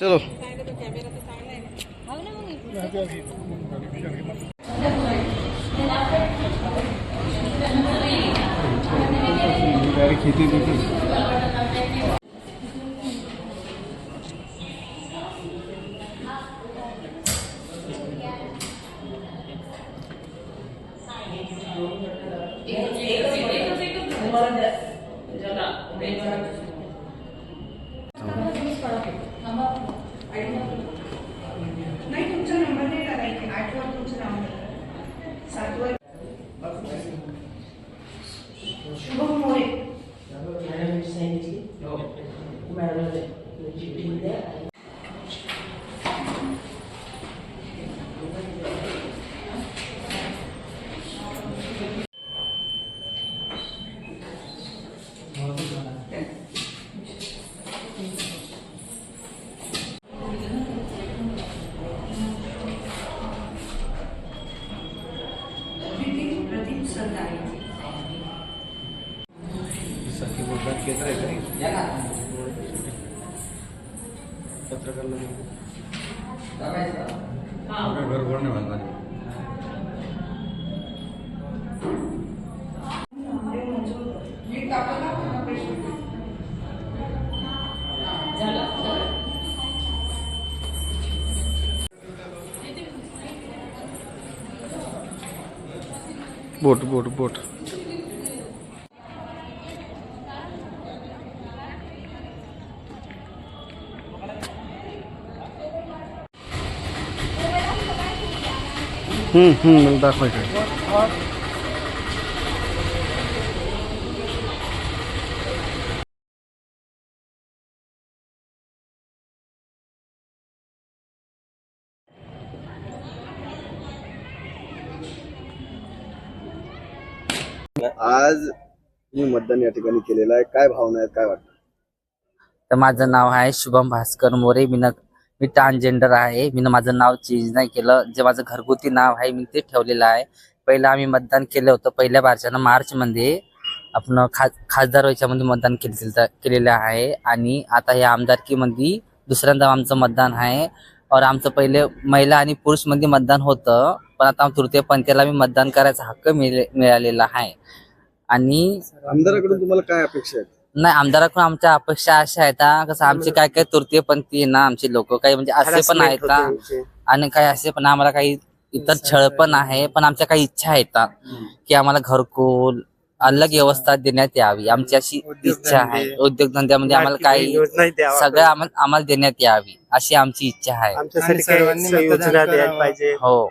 चलो। नाही नीट टाकलं ना पुन्हा प्रश्न. बोट बोट बोट. हम्म हम्म दाखवायचं आज मी मतदान या ठिकाणी केलेलं आहे. काय भावना आहेत काय वाटतं? तर माझं नाव आहे शुभम भास्कर मोरे मी न मी ट्रान्सजेंडर आहे. मी माझं नाव चेंज नाही केलं. जे माझं घरगुती नाव आहे मी ते ठेवलेलं आहे. पहिलं आम्ही मतदान केलं होतं. पहिल्या बारच्यानं मार्चमध्ये आपण खा खासदार व्हायच्यामध्ये मतदान केले केलेलं आहे. आणि आता या आमदारकीमध्ये दुसऱ्यांदा आमचं मतदान आहे. और आमचं पहिले महिला आणि पुरुषमध्ये मतदान होतं. पण आता तृतीय पंथीला मी मतदान करायचा हक्क मिळालेला आहे. आणि आमदाराकडून तुम्हाला काय अपेक्षा आहे नाही आमदाराकडून आमच्या अपेक्षा अशा आहेत हा, कसं आमचे काय काय तृतीयपंथी आहे ना आमचे लोक काही म्हणजे असे पण आहेत हा. आणि काही असे पण आम्हाला काही इतर छळ पण आहे पण आमच्या काही इच्छा आहेत की आम्हाला घरकुल अलग व्यवस्था देण्यात यावी. आमची अशी इच्छा आहे उद्योगधंद्यामध्ये आम्हाला काही सगळं आम्हाला आम्हाला देण्यात यावी अशी आमची इच्छा आहे. हो.